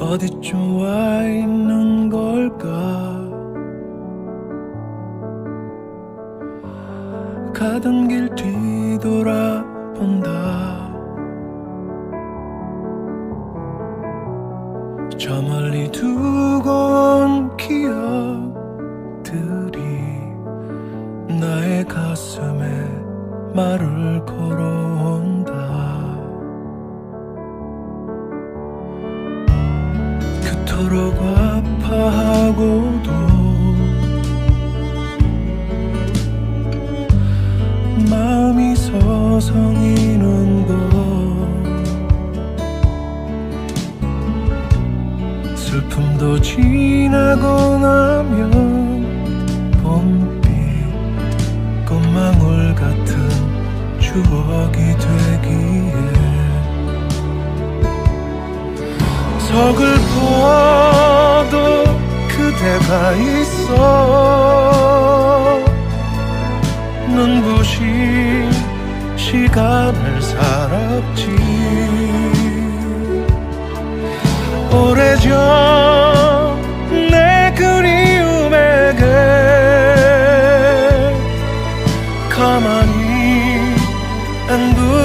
어디쯤 와 있는 걸까? 가던 길 뒤돌아본다. 저 멀리 두고 온 기억들이 나의 가슴에 말을 걸어 아파하고도 마음이 서성이는 것 슬픔도 지나고 나면 봄빛 꽃망울 같은 추억이 되기에 서글퍼도 그대가 있어. 눈부신 시간을 살았지. 오래전 내 그리움에게 가만히 안부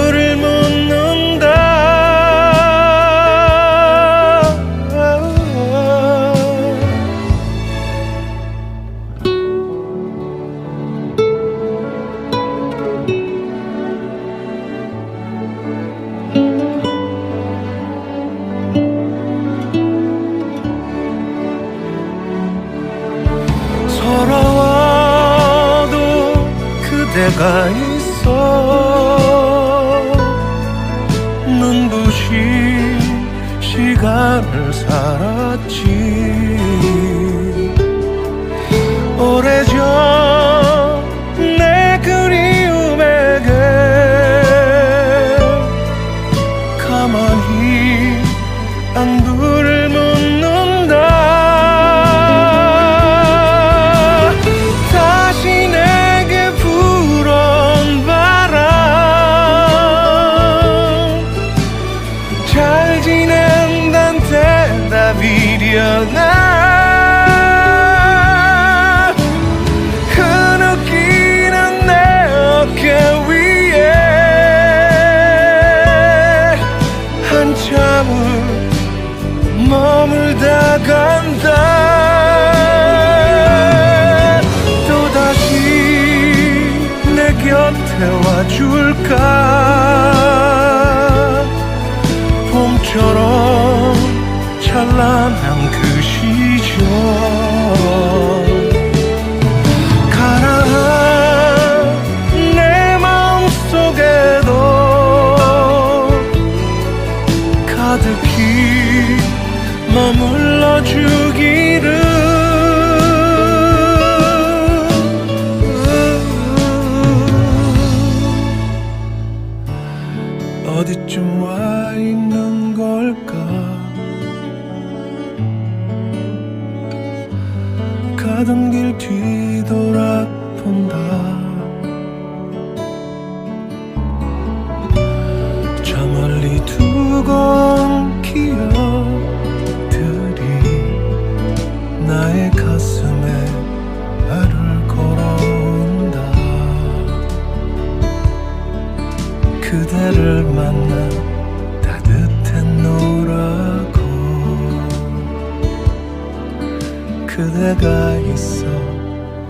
그대가 있어. 눈부신 시간을 살았지. 오래전 대답이려나 흐느끼는 내 어깨 위에 한참을 머물다 간다. 또다시 내 곁에 와줄까? 봄처럼 찬란한 그 시절. 가라한 내 마음속에도 가득히 머물러 주기를. 어디쯤 와 있는 걸까 가던 길 뒤돌아본다. 저 멀리 두고 온 기억들이 나의 가슴에 말을 걸어온다. 그대를 만나 그대가 있어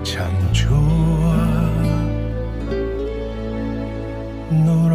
참 좋아. 노